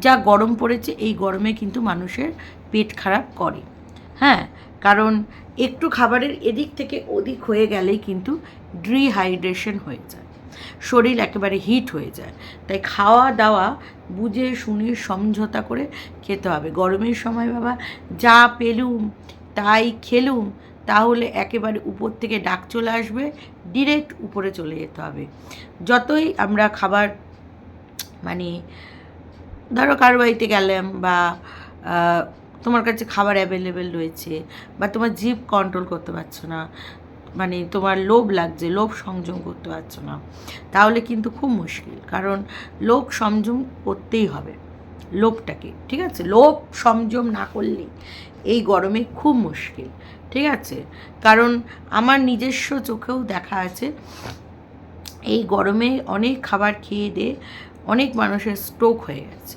যা গরম পড়েছে, এই গরমে কিন্তু মানুষের পেট খারাপ করে। হ্যাঁ কারণ একটু খাবারের এদিক থেকে ওদিক হয়ে গেলেই কিন্তু ডিহাইড্রেশন হয়ে যায়। শরীর একেবারে হিট হয়ে যায়। তাই খাওয়া দাওয়া বুঝে, শুনে, সমঝোতা করে খেতে হবে। গরমের সময় বাবা, যা পেলুম, তাই খেলুম, তাহলে একেবারে উপর থেকে ডাক চলে আসবে ডিরেক্ট উপরে চলে যেতে হবে। যতই আমরা খাবার মানে ধরো কারও বাড়িতে গেলাম বা তোমার কাছে খাবার অ্যাভেলেবেল রয়েছে বা তোমার জিভ কন্ট্রোল করতে পারছ না মানে তোমার লোভ লাগছে, লোভ সংযম করতে পারছ না, তাহলে কিন্তু খুব মুশকিল। কারণ লোভ সংযম করতেই হবে, লোভটাকে, ঠিক আছে? লোভ সংযম না করলে এই গরমে খুব মুশকিল, ঠিক আছে? কারণ আমার নিজস্ব চোখেও দেখা আছে, এই গরমে অনেক খাবার খেয়ে দিয়ে অনেক মানুষের স্ট্রোক হয়ে গেছে।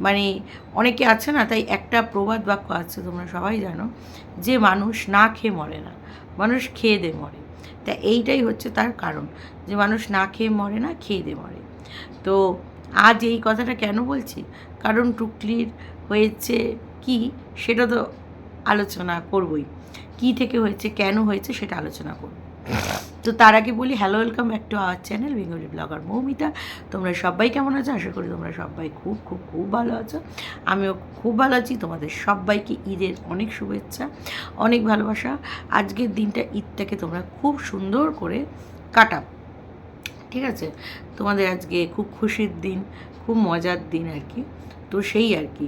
মানে অনেকে আছে না, তাই একটা প্রবাদ বাক্য আছে, তোমরা সবাই জানো, যে মানুষ না খেয়ে মরে না, মানুষ খেয়ে দে মরে। তা এইটাই হচ্ছে তার কারণ, যে মানুষ না খেয়ে মরে না, খেয়ে দে মরে। তো আজ এই কথাটা কেন বলছি? কারণ টুকলির হয়েছে কি, সেটা তো আলোচনা করবই। কি থেকে হয়েছে, কেন হয়েছে, সেটা আলোচনা করব। তো তার আগে বলি hello welcome back to our channel Bengali blogger Moumita তোমরা সবাই কেমন আছো? আশা করি তোমরা সবাই খুব খুব খুব ভালো আছো। আমিও খুব ভালো আছি। তোমাদের সবাইকে ঈদের অনেক শুভেচ্ছা, অনেক ভালোবাসা। আজকের দিনটা ঈদটাকে তোমরা খুব সুন্দর করে কাটাও। ঠিক আছে? তোমাদের আজকে খুব খুশির দিন, খুব মজার দিন আর কি। তো সেই আর কি।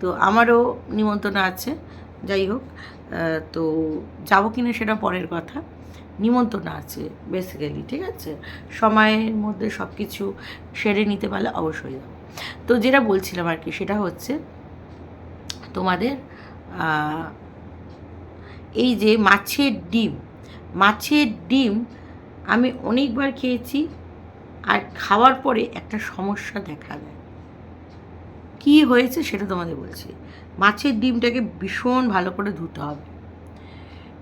তো আমারও নিমন্ত্রণ আছে। যাই হোক তো যাব কিনা সেটা পরের কথা। নিমন্ত্রণ আছে বেসিক্যালি ঠিক আছে? সময়ের মধ্যে সব কিছু সেরে নিতে পারলে অবশ্যই যাব তো যেটা বলছিলাম আর কি, সেটা হচ্ছে তোমাদের এই যে মাছের ডিম মাছের ডিম আমি অনেকবার খেয়েছি আর খাওয়ার পরে একটা সমস্যা দেখা দেয়। কী হয়েছে সেটা তোমাদের বলছি। মাছের ডিমটাকে ভীষণ ভালো করে ধুতে হবে।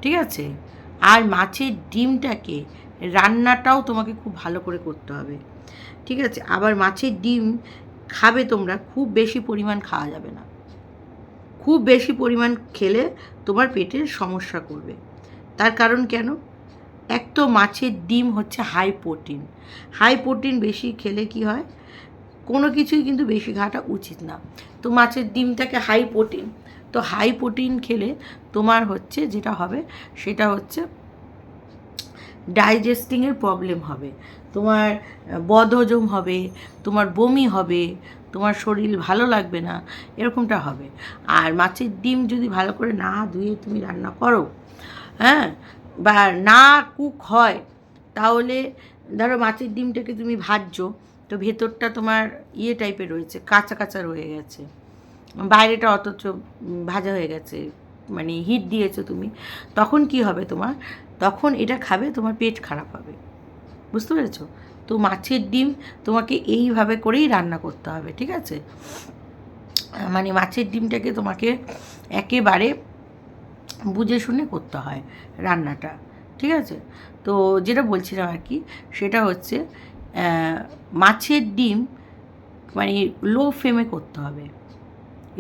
ঠিক আছে? আর মাছের ডিমটাকে রান্নাটাও তোমাকে খুব ভালো করে করতে হবে। ঠিক আছে? আবার মাছের ডিম খাবে তোমরা, খুব বেশি পরিমাণ খাওয়া যাবে না। খুব বেশি পরিমাণ খেলে তোমার পেটের সমস্যা করবে। তার কারণ কেন? এক তো মাছের ডিম হচ্ছে হাই প্রোটিন হাই প্রোটিন বেশি খেলে কি হয়? কোনো কিছুই কিন্তু বেশি খাওয়াটা উচিত না। তো মাছের ডিমটাকে হাই প্রোটিন তো হাই প্রোটিন খেলে তোমার হচ্ছে যেটা হবে, সেটা হচ্ছে ডাইজেস্টিংয়ের প্রবলেম হবে। তোমার বদহজম হবে, তোমার বমি হবে, তোমার শরীর ভালো লাগবে না, এরকমটা হবে। আর মাছের ডিম যদি ভালো করে না ধুয়ে তুমি রান্না করো হ্যাঁ বা না কুক হয়, তাহলে ধরো মাছের ডিমটাকে তুমি ভাজছো, তো ভেতরটা তোমার ইয়ে টাইপের রয়েছে, কাঁচা কাঁচা রয়ে গেছে। বাইরেটা অথচ ভাজা হয়ে গেছে মানে হিট দিয়েছ তুমি। তখন কি হবে তোমার? তখন এটা খাবে, তোমার পেট খারাপ হবে। বুঝতে পেরেছ? তো মাছের ডিম তোমাকে এইভাবে করেই রান্না করতে হবে, ঠিক আছে? মানে মাছের ডিমটাকে তোমাকে একেবারে বুঝে শুনে করতে হয় রান্নাটা, ঠিক আছে? তো যেটা বলছিলাম আর কি, সেটা হচ্ছে মাছের ডিম মানে লো ফ্লেমে করতে হবে।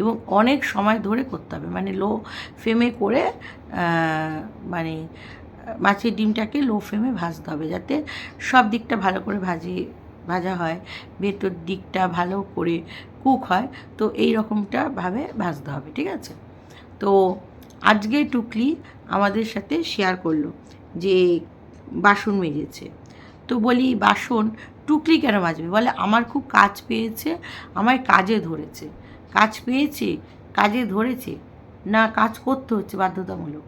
এবং অনেক সময় ধরে করতে হবে। মানে লো ফ্লেমে করে মানে মাছের ডিমটাকে লো ফ্লেমে ভাজতে হবে যাতে সব দিকটা ভালো করে ভাজি, ভাজা হয়। ভেতর দিকটা ভালো করে কুক হয়। তো এই রকমটা ভাবে ভাজতে হবে, ঠিক আছে? তো আজকে টুকলি আমাদের সাথে শেয়ার করল যে বাসন মেজেছে। তো বলি, বাসন টুকলি কেন মাজবে? বলে, আমার খুব কাজ পেয়েছে, আমায় কাজে ধরেছে। কাজ পেয়েছে, কাজে ধরেছে, না কাজ করতে হচ্ছে বাধ্যতামূলক।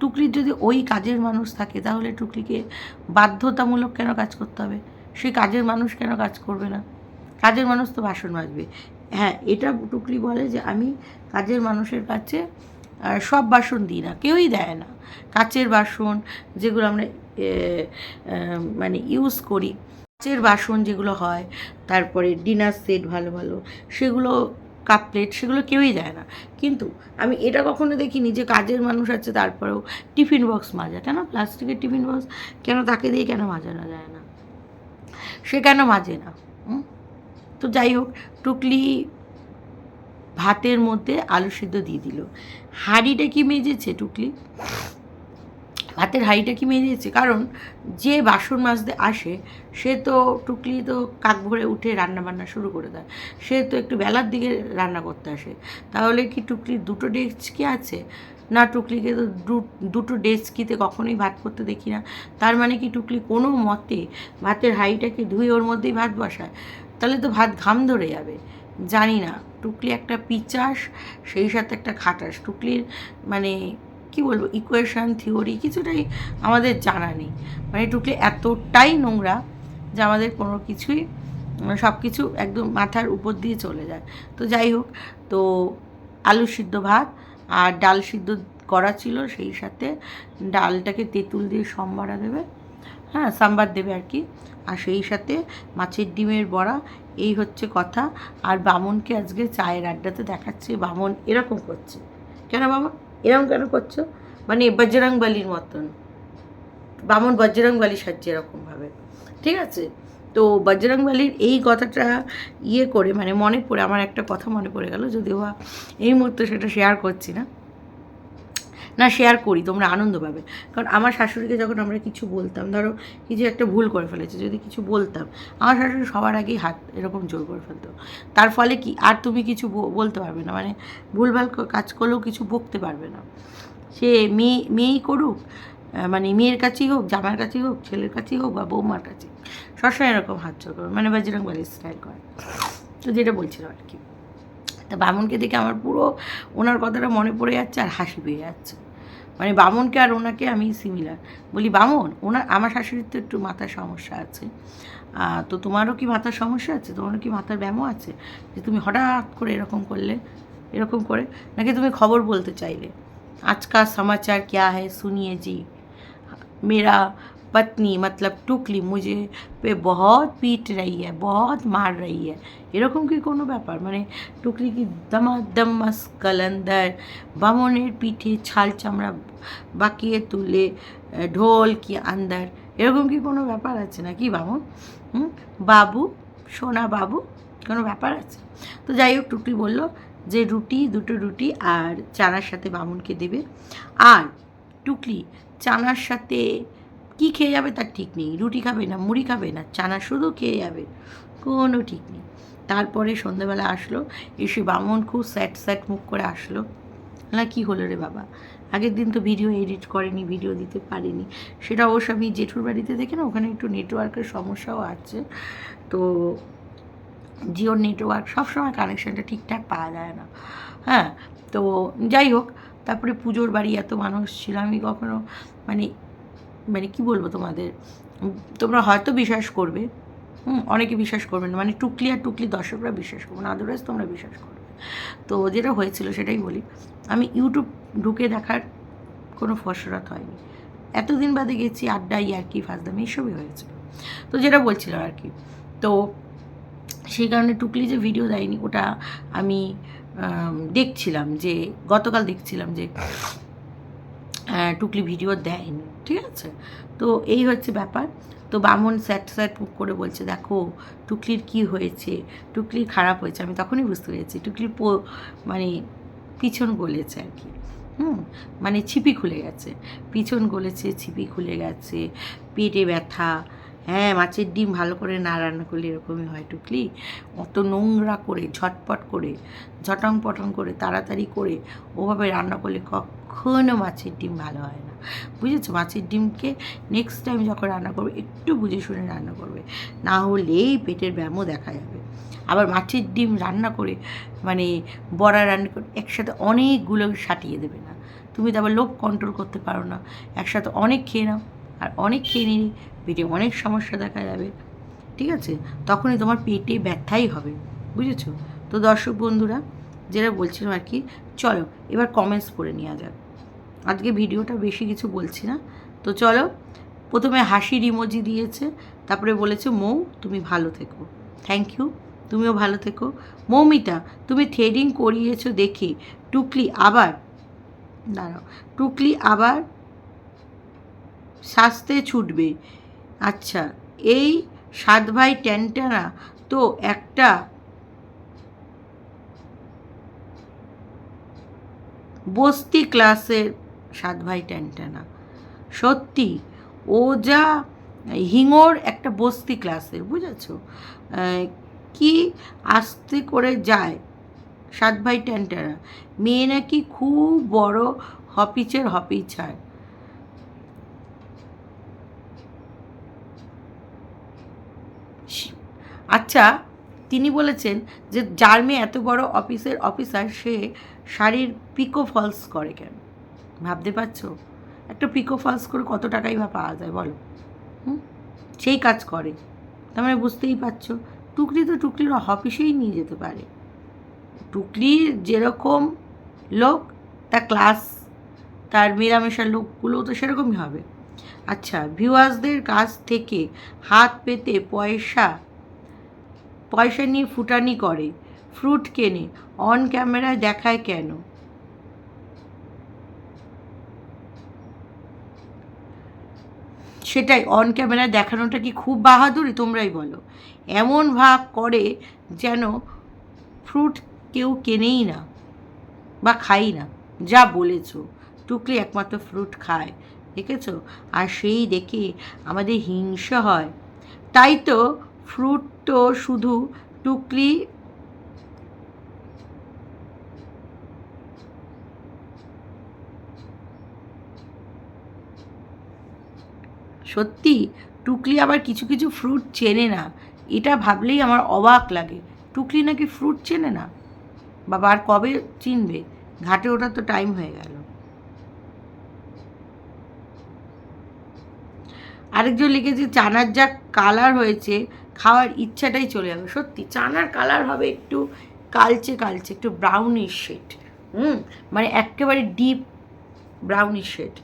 টুকরির যদি ওই কাজের মানুষ থাকে, তাহলে টুকলিকে বাধ্যতামূলক কেন কাজ করতে হবে? সে কাজের মানুষ কেন কাজ করবে না? কাজের মানুষ তো বাসন মাজবে। হ্যাঁ এটা টুকলি বলে যে আমি কাজের মানুষের কাছে সব বাসন দিই না, কেউই দেয় না। কাচের বাসন যেগুলো আমরা মানে ইউজ করি। কাচের বাসন যেগুলো হয়, তারপরে ডিনার সেট ভালো ভালো, সেগুলো কাপ প্লেট সেগুলো কেউই দেয় না। কিন্তু আমি এটা কখনো দেখিনি যে কাজের মানুষ আছে তারপরেও টিফিন বক্স মাজা কেন? প্লাস্টিকের টিফিন বক্স কেন তাকে দিয়ে কেন মাজানো যায় না? সে কেন মাজে না? তো যাই হোক, টুকলি ভাতের মধ্যে আলু সিদ্ধ দিয়ে দিল। হাঁড়িটা কি মেজেছে টুকলি? ভাতের হাঁড়িটা কি মেজেছে কারণ যে বাসন মাজতে আসে, সে তো টুকলি তো কাক ভরে উঠে রান্না বান্না শুরু করে দেয়। সে তো একটু বেলার দিকে রান্না করতে আসে। তাহলে কি টুকলির দুটো ডেস্কি আছে? না টুকলিকে তো দুটো ডেস্কিতে কখনোই ভাত করতে দেখি না। তার মানে কি টুকলি কোনো মতে ভাতের হাঁড়িটাকে ধুয়ে ওর মধ্যেই ভাত বসায়? তাহলে তো ভাত ঘাম ধরে যাবে। জানি না। টুকলি একটা পিচাস, সেই সাথে একটা খাটাস। টুকলির মানে কি বলব ইকুয়েশন থিওরি কিছুটাই আমাদের জানা নেই। মানে টুকলি এতটাই নোংরা যে আমাদের কোনো কিছুই সব কিছু একদম মাথার উপর দিয়ে চলে যায়। তো যাই হোক, তো আলু সিদ্ধ ভাত আর ডাল সিদ্ধ করা ছিল, সেই সাথে ডালটাকে তেঁতুল দিয়ে সম্বারা দেবে হ্যাঁ সাম্বার দেবে আর কি। আর সেই সাথে মাছের ডিমের বড়া, এই হচ্ছে কথা। আর বামনকে আজকে চায়ের আড্ডাতে দেখাচ্ছে, বামন এরকম করছে। কেন বাবা এরকম কেন করছ? মানে বজরং বালির মতন। বামন বজরং বালি সাজছে এরকমভাবে। ঠিক আছে? তো বজরং বালির এই কথাটা ইয়ে করে মানে মনে পড়ে, আমার একটা কথা মনে পড়ে গেল, যদিও এই মুহূর্তে সেটা শেয়ার করছি না। না শেয়ার করি, তোমরা আনন্দ পাবে। কারণ আমার শাশুড়িকে যখন আমরা কিছু বলতাম, ধরো কিছু একটা ভুল করে ফেলেছে, যদি কিছু বলতাম, আমার শাশুড়ি সবার আগেই হাত এরকম জোর করে ফেলতো। তার ফলে কি, আর তুমি কিছু বলতে পারবে না মানে ভুলভাল কাজ করলেও কিছু বকতে পারবে না। সে মেয়ে, মেয়েই করুক মানে মেয়ের কাছেই হোক, জামার কাছেই হোক, ছেলের কাছেই হোক বা বৌমার কাছে সবসময় এরকম হাত জোর করবে মানে বাজিরং বালি স্টাইল করে। তো যেটা বলছিলাম আর কি। তা বামুনকে দেখে আমার পুরো ওনার কথাটা মনে পড়ে যাচ্ছে আর হাসি পেয়ে যাচ্ছে। মানে বামনকে আর ওনাকে আমি সিমিলার বলি, বামন, ওনার, আমার শাশুড়ির তো একটু মাথার সমস্যা আছে। তো তোমারও কি মাথার সমস্যা আছে? তোমারও কি মাথার ব্যায়ামও আছে? যে তুমি হঠাৎ করে এরকম করলে, এরকম করে, নাকি তুমি খবর বলতে চাইলে? আজকাল সমাচার কে হ্যাঁ শুনিয়ে জি। মেয়েরা पत्नी मतलब टुकली मुझे पे बहुत पीट रही है बहुत मार रही है এরকম কি কোনো ব্যাপার মানে টুকলি কি দমাদম মাস কালান্দার বামনের পিঠে ছাল চামড়া বাকিয়ে তুলে আহ, ঢোল কি আন্দার এরকম কি কোনো ব্যাপার আছে নাকি বামন হুম বাবু সোনা বাবু কোনো ব্যাপার আছে তো যাই হোক টুকলি বলল যে রুটি দুটো রুটি আর চানার সাথে বামুনকে দেবে আর টুকলি চানার সাথে কি খেয়ে যাবে তার ঠিক নেই। রুটি খাবে না, মুড়ি খাবে না, চানা শুধু খেয়ে যাবে, কোনো ঠিক নেই। তারপরে সন্ধ্যাবেলা আসলো, এসে বামন খুব স্যাট স্যাট মুখ করে আসলো। না, কি হলো রে বাবা? আগের দিন তো ভিডিও এডিট করেনি, ভিডিও দিতে পারিনি। সেটা অবশ্য আমি জেঠুর বাড়িতে দেখি না, ওখানে একটু নেটওয়ার্কের সমস্যাও আছে। তো জিওর নেটওয়ার্ক, সবসময় কানেকশানটা ঠিকঠাক পাওয়া যায় না। হ্যাঁ তো যাই হোক, তারপরে পুজোর বাড়ি এত মানুষ ছিল, আমি কখনো মানে মানে কি বলব তোমাদের? তোমরা হয়তো বিশ্বাস করবে। হুম, অনেকে বিশ্বাস করবে না। মানে টুকলি আর টুকলি দর্শকরা বিশ্বাস করবে না। আদারওয়াইজ তোমরা বিশ্বাস করবে। তো যেটা হয়েছিল সেটাই বলি। আমি ইউটিউব ঢুকে দেখার কোনো ফসরত হয়নি। এতদিন বাদে গেছি আড্ডা ইয়ার্কি ফাজদাম এইসবই হয়েছিল তো যেটা বলছিলাম আর কি। তো সেই কারণে টুকলি যে ভিডিও দেয়নি, ওটা আমি দেখছিলাম যে, গতকাল দেখছিলাম যে টুকলি ভিডিও দেয়নি, ঠিক আছে? তো এই হচ্ছে ব্যাপার। তো বামন স্যাট স্যাট মুখ করে বলছে, দেখো, টুকলির কি হয়েছে? টুকলির খারাপ হয়েছে। আমি তখনই বুঝতে পেরেছি টুকলির পো মানে পিছন গলেছে আর কি। হুম? মানে ছিপি খুলে গেছে। পিছন গলেছে, ছিপি খুলে গেছে, পেটে ব্যথা। হ্যাঁ মাছের ডিম ভালো করে না রান্না করলে এরকমই হয় টুকলি। অত নোংরা করে, ঝটপট করে, ঝটং পটং করে, তাড়াতাড়ি করে, ওভাবে রান্না করলে কখনো মাছের ডিম ভালো হয় না। বুঝেছ? মাছের ডিমকে নেক্সট টাইম যখন রান্না করবে, একটু বুঝে শুনে রান্না করবে। না হলেই পেটের ব্যায়ামও দেখা যাবে। আবার মাছের ডিম রান্না করে মানে বড়া রান্না করে একসাথে অনেকগুলো সাটিয়ে দেবে না। তুমি তো আবার লোভ কন্ট্রোল করতে পারো না। একসাথে অনেক খেয়ে নাও, আর অনেক খেয়ে নিলে পেটে অনেক সমস্যা দেখা যাবে। ঠিক আছে? তখনই তোমার পেটে ব্যথাই হবে। বুঝেছ? তো দর্শক বন্ধুরা, যেটা বলছিলাম আর কি চলো, এবার কমেন্টস পড়ে নেওয়া যাক। আজকে ভিডিওটা বেশি কিছু বলছি না। তো চলো, প্রথমে হাসির ইমোজি দিয়েছে, তারপরে বলেছে, মৌ, তুমি ভালো থেকো। থ্যাংক ইউ তুমিও ভালো থেকো। মৌমিতা, তুমি থ্রেডিং করিয়েছো দেখে। টুকলি আবার, দাঁড়াও, টুকলি আবার সাজতে ছুটবে। আচ্ছা এই সাত ভাই ট্যানটানা তো একটা বস্তি ক্লাসের সাত ভাই ট্যান্টানা সত্যি, ও যা হিঙোর একটা বস্তি ক্লাসের বুঝেছ? কি আস্তে করে যায় সাত ভাই ট্যান্টানা মেয়ে নাকি খুব বড় হপিচের হপিচার আচ্ছা তিনি বলেছেন যে যার মেয়ে এত বড় অফিসের অফিসার সে শাড়ির পিকো ফলস করে কেন? ভাবতে পারছ? একটা পিকো ফলস করে কত টাকাই বা পাওয়া যায় বলো। হুম? সেই কাজ করে। তার মানে বুঝতেই পারছ? টুকলি তো টুকলির অফিসেই নিয়ে যেতে পারে। টুকলির যেরকম লোক, তার ক্লাস তার মেলামেশার লোকগুলো তো সেরকমই হবে। আচ্ছা ভিউয়ার্সদের কাছ থেকে হাত পেতে পয়সা পয়সা নিয়ে ফুটানি করে ফ্রুট কেনে, অন ক্যামেরায় দেখায় কেন? সেটাই, অন ক্যামেরায় দেখানোটা কি খুব বাহাদুরি? তোমরাই বলো। এমন ভাব করে যেন ফ্রুট কেউ কেনেই না বা খাই না। যা বলেছ, টুকলি একমাত্র ফ্রুট খায়, দেখেছ? আর সেই দেখে আমাদের হিংসা হয়। তাই তো ফ্রুট তো শুধু টুকলি সত্যি? টুকলি আবার কিছু কিছু ফ্রুট চেনে না। এটা ভাবলেই আমার অবাক লাগে। টুকলি নাকি ফ্রুট চেনে না? বাবা, আর কবে চিনবে? ঘাটে ওঠার তো টাইম হয়ে গেল। আরেকজন লিখেছে, চানার যা কালার হয়েছে, খাওয়ার ইচ্ছাটাই চলে যাবে। সত্যি, চানার কালার হবে একটু কালচে কালচে, একটু ব্রাউনিশ শেড হুম মানে একেবারে ডিপ ব্রাউনিশ শেড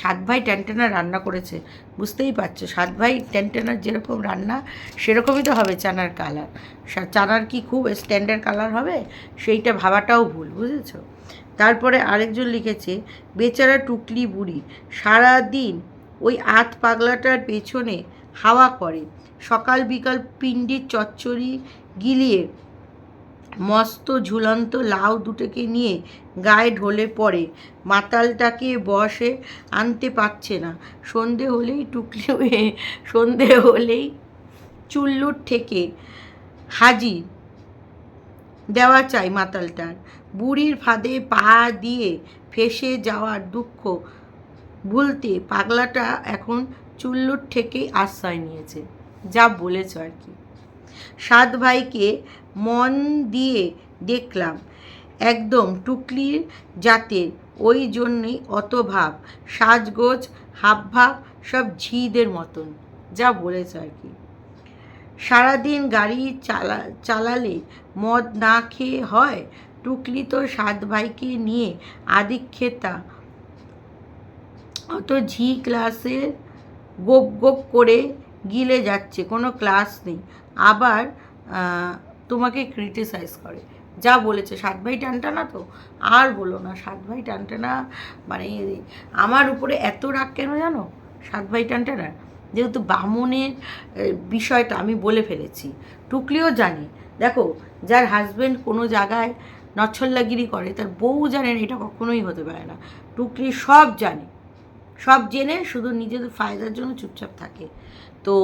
সাত ভাই ট্যান্টেনা রান্না করেছে, বুঝতেই পারছ। সাত ভাই ট্যান্টেনার যেরকম রান্না, সেরকমই তো হবে চানার কালার। চানার কি খুব স্ট্যান্ডার্ড কালার হবে? সেইটা ভাবাটাও ভুল, বুঝেছ? তারপরে আরেকজন লিখেছে, বেচারা টুকলি বুড়ি সারা দিন ওই আত পাগলাটার পেছনে হাওয়া করে। সকাল বিকাল পিণ্ডির চচ্চড়ি গিলিয়ে মস্ত ঝুলন্ত লাউ দুটোকে নিয়ে গায়ে ঢলে পড়ে। মাতালটাকে বসে আনতে পারছে না। সন্ধে হলেই টুকলি সন্ধে হলেই চুল্লুর থেকে হাজি দেওয়া চাই মাতালটার। বুড়ির ফাঁদে পা দিয়ে ফেসে যাওয়ার দুঃখ। ভুলতে পাগলাটা এখন চুল্লুর থেকেই আশ্রয় নিয়েছে। যা বলেছ আর কি। সাত ভাইকে মন দিয়ে দেখলাম। একদম টুকলির জাতের, ওই জন্যই অত ভাব, সাজগোজ, হাবভাব, সব ঝিদের মতন, যা বলেছ আর কি। সারাদিন গাড়ি চালা, চালালে মদ না খেয়ে হয়? টুকলি তো সাত ভাইকে নিয়ে আদিক্ষেতা, অত ঝি ক্লাসের গোপ গোপ করে গিলে যাচ্ছে, কোনো ক্লাস নেই। আবার তোমাকে ক্রিটিসাইজ করে। যা বলেছে, সাত ভাই টানটানা তো? আর বলো না, সাত ভাই টানটানা মানে আমার উপরে এত রাগ কেন জানো? সাত ভাই টানটানা যেহেতু বামনের বিষয়টা আমি বলে ফেলেছি। টুকলিও জানি। দেখো, যার হাজব্যান্ড কোনো জায়গায় নচ্ছল্লাগিরি করে, তার বউ জানেন এটা কখনোই হতে পারে না। টুকলি সব জানে। সব জেনে শুধু নিজেদের ফায়দার জন্য চুপচাপ থাকে। তো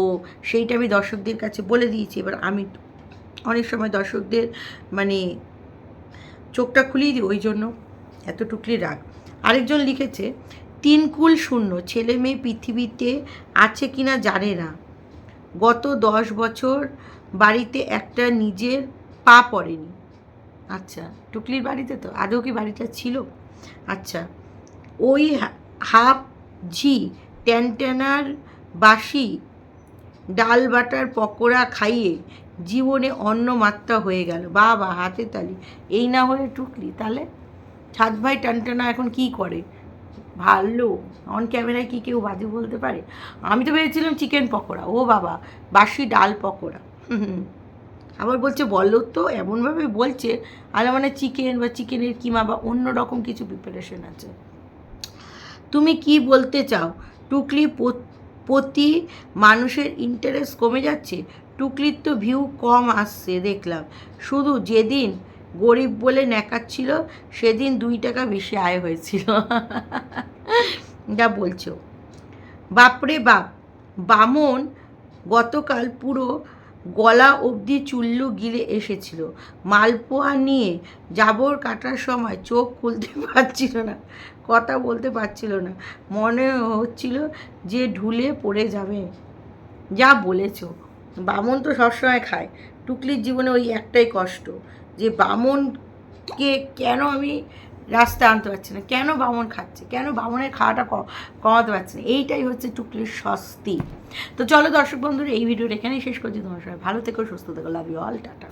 সেইটা আমি দর্শকদের কাছে বলে দিয়েছি, এবার আমি অনেক সময় দর্শকদের মানে চোখটা খুলিয়ে দিই ওই জন্য এত টুকলি রাগ। আরেকজন লিখেছে, তিন কুল শূন্য, ছেলে মেয়ে পৃথিবীতে আছে কি না জানে না। গত দশ বছর বাড়িতে একটা নিজের পা পড়েনি। আচ্ছা টুকলির বাড়িতে তো? আদৌ কি বাড়িটা ছিল? আচ্ছা ওই হাফ ঝি ট্যানট্যানার বাসি ডাল বাটার পকোড়া খাইয়ে জীবনে অন্য মাত্রা হয়ে গেল। বাবা, হাতে তালি। এই না হলে টুকলি। তাহলে ছাদ ভাই টানটানা এখন কি করে? ভালো অন ক্যামেরায় কি কেউ বাজে বলতে পারে? আমি তো ভেবেছিলাম চিকেন পকোড়া। ও বাবা, বাসি ডাল পকোড়া। আবার বলছে, বলো তো, এমনভাবে বলছে, আর মানে চিকেন বা চিকেনের কিমা বা অন্য রকম কিছু প্রিপারেশন আছে। তুমি কি বলতে চাও? টুকলি প্রতি মানুষের ইন্টারেস্ট কমে যাচ্ছে? টুকলির তো ভিউ কম আসছে, দেখলাম। শুধু যেদিন গরিব বলে ন্যাকাচ্ছিল, সেদিন দুই টাকা বেশি আয় হয়েছিল। যা বলছো। বাপরে বাপ, বামন গতকাল পুরো গলা অবধি চুল্লু গিলে এসেছিল। মালপোয়া নিয়ে জাবর কাটার সময় চোখ খুলতে পারছিল না, কথা বলতে পারছিল না। মনে হচ্ছিল যে ঢুলে পড়ে যাবে। যা বলেছ। বামন তো সবসময় খায়। টুকলির জীবনে ওই একটাই কষ্ট যে বামনকে কেন আমি রাস্তায় আনতে পারছি না? কেন বামন খাচ্ছে? কেন বামনের খাওয়াটা কমাতে পারছি না? এইটাই হচ্ছে টুকলির স্বস্তি। তো চলো দর্শক বন্ধুরা, এই ভিডিওটা এখানেই শেষ করছি। তোমার সবাই ভালো থেকো, সুস্থ থেকো লাভ ইউ অল টাটা।